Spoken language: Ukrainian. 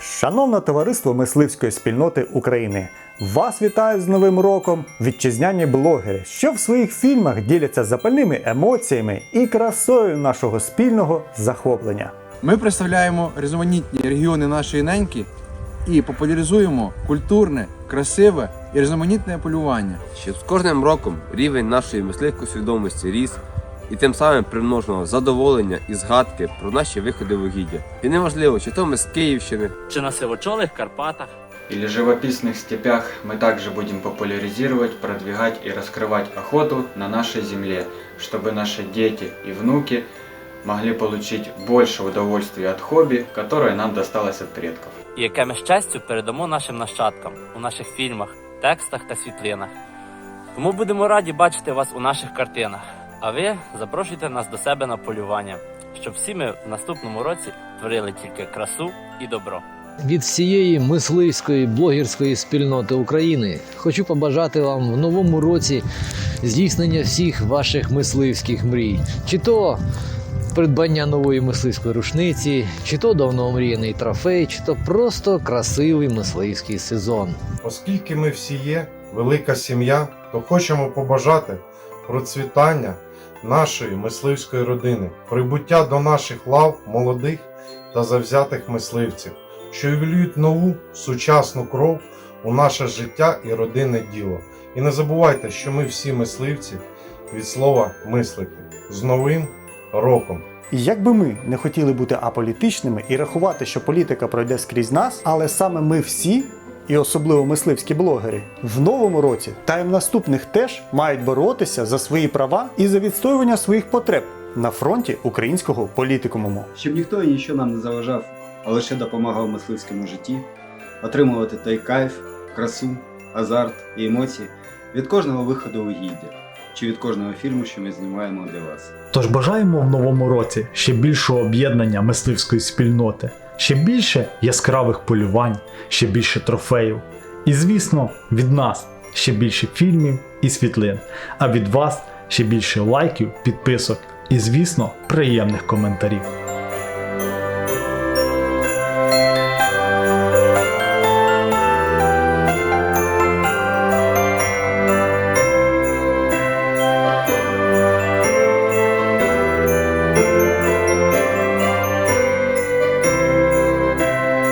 Шановне товариство мисливської спільноти України, вас вітають з Новим роком вітчизняні блогери, що в своїх фільмах діляться запальними емоціями і красою нашого спільного захоплення. Ми представляємо різноманітні регіони нашої неньки і популяризуємо культурне, красиве і різноманітне полювання. Щоб з кожним роком рівень нашої мисливської свідомості ріс і тим самим примножував задоволення і згадки про наші виходи в угіддя. І неважливо, чи то ми з Київщини, чи на сивочолих Карпатах. или живописных степях мы также будем популяризировать, продвигать и раскрывать охоту на нашей земле, чтобы наши дети и внуки могли получить больше удовольствия от хобби, которое нам досталось от предков. І яке ми щастю передамо нашим нащадкам у наших фільмах, текстах та світлинах. Тому будемо раді бачити вас у наших картинах. А ви запрошуйте нас до себе на полювання, щоб всі ми в наступному році творили тільки красу і добро. Від всієї мисливської блогерської спільноти України хочу побажати вам в новому році здійснення всіх ваших мисливських мрій, чи то придбання нової мисливської рушниці, чи то давно омріяний трофей, чи то просто красивий мисливський сезон. Оскільки ми всі є велика сім'я, то хочемо побажати процвітання нашої мисливської родини, прибуття до наших лав молодих та завзятих мисливців, що вілюють нову сучасну кров у наше життя і родинне діло. І не забувайте, що ми всі мисливці від слова мислити з новим роком. І як би ми не хотіли бути аполітичними і рахувати, що політика пройде скрізь нас, але саме ми всі, і особливо мисливські блогери, в новому році та й в наступних теж мають боротися за свої права і за відстоювання своїх потреб на фронті українського політикуму. щоб ніхто і ніщо нам не заважав, а лише допомагав мисливському житті, отримувати той кайф, красу, азарт і емоції від кожного виходу у гіддя чи від кожного фільму, що ми знімаємо для вас. Тож бажаємо в новому році ще більшого об'єднання мисливської спільноти, ще більше яскравих полювань, ще більше трофеїв. І звісно, від нас ще більше фільмів і світлин, а від вас ще більше лайків, підписок і, звісно, приємних коментарів.